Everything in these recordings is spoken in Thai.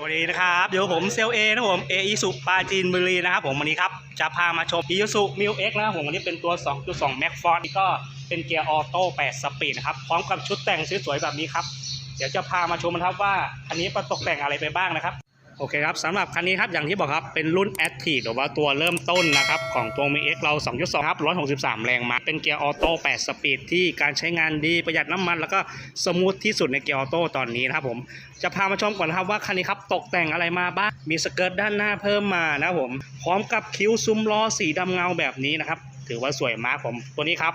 สวัสดีนะครับเดี๋ยวผมเซลเอนะผมเออิสุปาจีนบุรีนะครับผมวันนี้ครับจะพามาชมอิสุมิวเอ็กนะครับผมวันนี้เป็นตัว 2.2 แม็กฟอร์ดก็เป็นเกียร์ออโต้8สปีดนะครับพร้อมกับชุดแต่งสวยๆแบบนี้ครับ เดี๋ยวจะพามาชมนะครับว่าอันนี้ประตกแต่งอะไรไปบ้างนะครับ โอเคครับสำหรับคันนี้ครับอย่างที่บอกครับเป็นรุ่น a c t i v e หรือว่าตัวเริ่มต้นนะครับของตัว m เ x เรา 2.2 ครับ 163 แรงม้าเป็นเกียร์ออโต้ 8 สปีดที่การใช้งานดีประหยัดน้ำมัน แล้วก็สมูทที่สุดในเกียร์ออโต้ตอนนี้นะครับผมจะพามาชมก่อนนะครับว่าคันนี้ครับตกแต่งอะไรมาบ้างมีสเกิร์ตด้านหน้าเพิ่มมานะครับผมพร้อมกับคิ้วซุ้มล้อสีดำเงาแบบนี้นะครับถือว่าสวยมากผมตัวนี้ครับ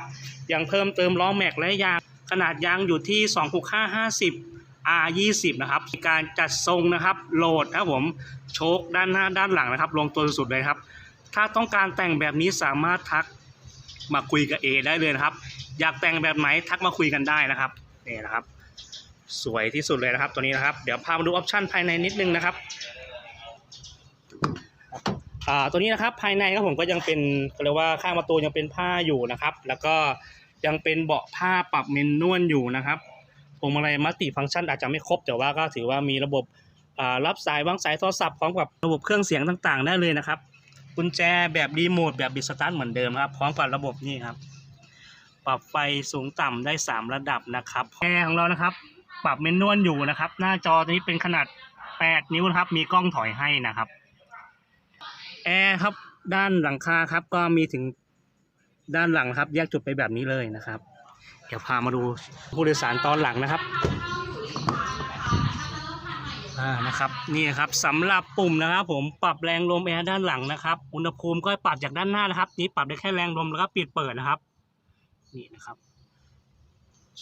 ยังเพิ่มเติมล้อแม็กและยางขนาดยางอยู่ที่ 26550 R20 นะครับการจัดทรงนะครับโหลดนะผมโชคด้านหน้าด้านหลังนะครับ ลงตัวสุดเลยครับ ถ้าต้องการแต่งแบบนี้สามารถทักมาคุยกับเอได้เลยนะครับ อยากแต่งแบบไหนทักมาคุยกันได้นะครับนี่นะครับ สวยที่สุดเลยนะครับ ตัวนี้นะครับ เดี๋ยวพามาดูออปชั่นภายในนิดนึงนะครับตัวนี้นะครับภายในครับผมก็ยังเป็นเรียกว่าข้างประตูยังเป็นผ้าอยู่นะครับ แล้วก็ยังเป็นเบาะผ้าปรับเมนนวลอยู่นะครับ วงมาลัยมัลติฟังก์ชันอาจจะไม่ครบ แต่ว่าก็ถือว่ามีระบบรับสายวางสายโทรศัพท์พร้อมกับระบบเครื่องเสียงต่างๆ ได้เลยนะครับกุญแจแบบรีโมทแบบบิสตาร์เหมือนเดิมครับพร้อมกับระบบนี่ครับ ปรับไฟสูงต่ำได้ 3 ระดับนะครับแอร์ของเรานะครับ ปรับเมนนวลอยู่นะครับ หน้าจอตัวนี้เป็นขนาด 8 นิ้วครับ มีกล้องถอยให้นะครับแอร์ครับด้านหลังคาครับก็มีถึงด้านหลังครับ แยกจุดไปแบบนี้เลยนะครับ ดี๋ยวพามาดูผู้โดยสารตอนหลังนะครับอ่านะครับนี่นะครับสำหรับปุ่มนะครับ ผมปรับแรงลมแอร์ด้านหลังนะครับ อุณหภูมิก็ปรับจากด้านหน้านะครับ นี้ปรับได้แค่แรงลมแล้วก็ปิดเปิดนะครับ นี่นะครับ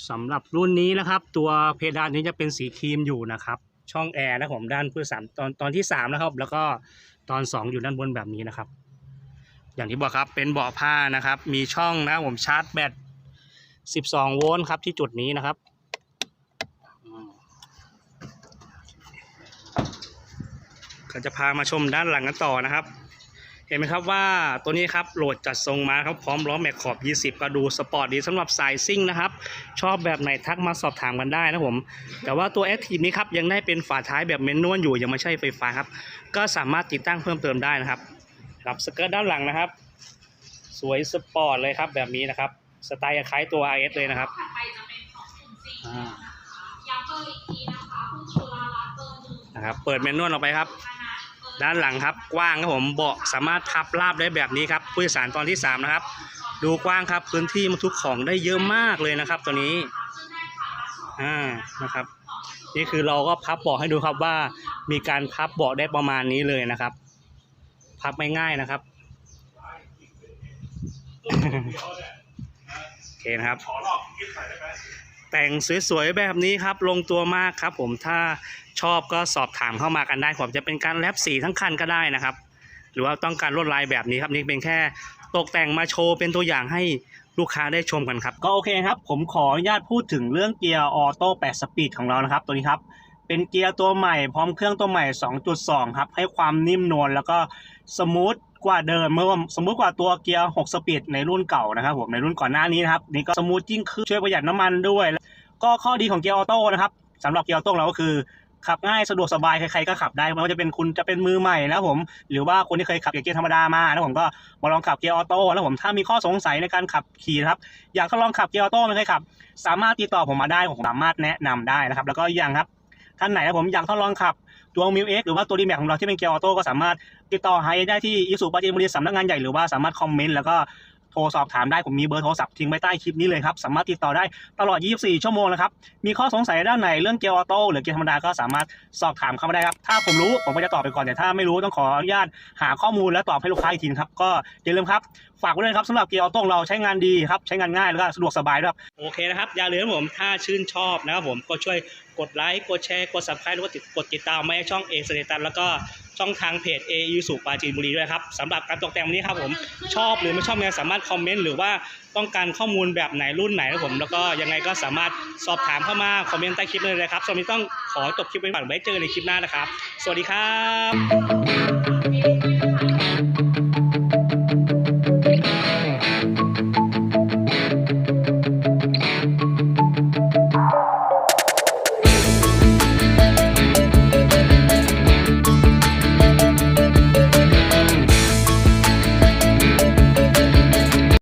สำหรับรุ่นนี้นะครับ ตัวเพดานนี้จะเป็นสีครีมอยู่นะครับ ช่องแอร์นะผมด้านผู้โดยสารตอนตอนที่สามนะครับ แล้วก็ตอนสองอยู่ด้านบนแบบนี้นะครับ อย่างที่บอกครับเป็นเบาะผ้านะครับ มีช่องนะผมชาร์จแบต 12 โวลต์ครับที่จุดนี้นะครับ ก็จะพามาชมด้านหลังกันต่อนะครับ เห็นไหมครับว่าตัวนี้ครับโหลดจัดทรงมาครับพร้อมล้อแม็กขอบ 20 ก็ดูสปอร์ตดีสำหรับสายซิ่งนะครับ ชอบแบบไหนทักมาสอบถามกันได้นะผม แต่ว่าตัว Active นี้ครับยังได้เป็นฝาท้ายแบบเมนนวลอยู่ยังไม่ใช่ไฟฟ้าครับ ก็สามารถติดตั้งเพิ่มเติมได้นะครับกับสเกิร์ตด้านหลังนะครับ สวยสปอร์ตเลยครับแบบนี้นะครับ สไตล์คล้ายตัว RS เลยนะครับถัดไปจะเป็นของคุณซีอ่าย้ำเบอร์อีกทีนะคะคุณจุฬารัตน์เบอร์หนึ่งนะครับ เปิดเมนนวลออกไปครับ คณะเบอร์ด้านหลังครับกว้างครับผมเบาะสามารถพับราบได้แบบนี้ครับผู้โดยสารตอนที่3นะครับ ดูกว้างครับพื้นที่บรรทุกของได้เยอะมากเลยนะครับ ตัวนี้อ่านะครับ นี่คือเราก็พับเบาะให้ดูครับว่า มีการพับเบาะได้ประมาณนี้เลยนะครับ พับไม่ง่ายนะครับโอ เคนะครับ แต่งสวยๆแบบนี้ครับ ลงตัวมากครับผมถ้าชอบก็สอบถามเข้ามากันได้ผมจะเป็นการแลบสีทั้งคันก็ได้นะครับ หรือว่าต้องการลวดลายแบบนี้ครับนี่เป็นแค่ตกแต่งมาโชว์เป็นตัวอย่างให้ลูกค้าได้ชมกันครับ ก็โอเคครับ ผมขออนุญาตพูดถึงเรื่องเกียร์ออโต้8สปีดของเรานะครับ ตัวนี้ครับ เป็นเกียร์ตัวใหม่พร้อมเครื่องตัวใหม่ 2.2 ครับ ให้ความนิ่มนวลแล้วก็สมูท กว่าเดิมเมื่อสมมุติกว่าตัวเกียร์ 6 สปีดในรุ่นเก่านะครับผมในรุ่นก่อนหน้านี้นะครับนี่ก็สมูทยิ่งขึ้นช่วยประหยัดน้ำมันด้วย ก็ข้อดีของเกียร์ออโต้นะครับสำหรับเกียร์ออโต้เราก็คือขับง่ายสะดวกสบายใครๆก็ขับได้ไม่ว่าจะเป็นคุณจะเป็นมือใหม่นะผมหรือว่าคนที่เคยขับเกียร์ธรรมดามานะผมก็มาลองขับเกียร์ออโต้แล้วผมถ้ามีข้อสงสัยในการขับขี่นะครับอยากทดลองขับเกียร์ออโต้ไม่เคยขับ สามารถติดต่อผมมาได้ผมสามารถแนะนำได้นะครับ แล้วก็อย่างครับท่านไหนนะผมอยากทดลองขับ ตัวมิวเอ็กหรือว่าตัวดีแม็กของเราที่เป็นเกียร์ออโต้ก็สามารถติดต่อให้ได้ที่อิสุปาจีนบุรีสำนักงานใหญ่หรือว่าสามารถคอมเมนต์แล้วก็โทรสอบถามได้ผมมีเบอร์โทรศัพท์ทิ้งไว้ใต้คลิปนี้เลยครับ สามารถติดต่อได้ตลอด 24 ชั่วโมงนะครับ มีข้อสงสัยด้านไหนเรื่องเกียร์ออโต้หรือเกียร์ธรรมดาก็สามารถสอบถามเข้ามาได้ครับ ถ้าผมรู้ผมก็จะตอบไปก่อน แต่ถ้าไม่รู้ต้องขออนุญาตหาข้อมูลและตอบให้ลูกค้าอีกทีนะครับ ก็อย่าลืมครับ ฝากไว้ด้วยครับสำหรับเกียร์ออโต้เราใช้งานดีครับ ใช้งานง่ายแล้วก็สะดวกสบายครับ โอเคนะครับ อย่าลืมผมถ้าชื่นชอบนะครับผมก็ช่วยกดไลค์ กดแชร์ กด subscribe หรือว่าติดกดติดตามมาช่องเอสเตตันแล้วก็ช่องทางเพจเอยูสุปาจีนบุรีด้วยครับสำหรับการตกแต่งวันนี้ครับผมชอบหรือไม่ชอบเนี่ยสามารถคอมเมนต์หรือว่าต้องการข้อมูลแบบไหนรุ่นไหนนะครับผม แล้วก็ยังไงก็สามารถสอบถามเข้ามาคอมเมนต์ใต้คลิปเลยนะครับสำหรับนี้ต้องขอจบคลิปไว้ก่อนไว้เจอในคลิปหน้านะครับ สวัสดีครับ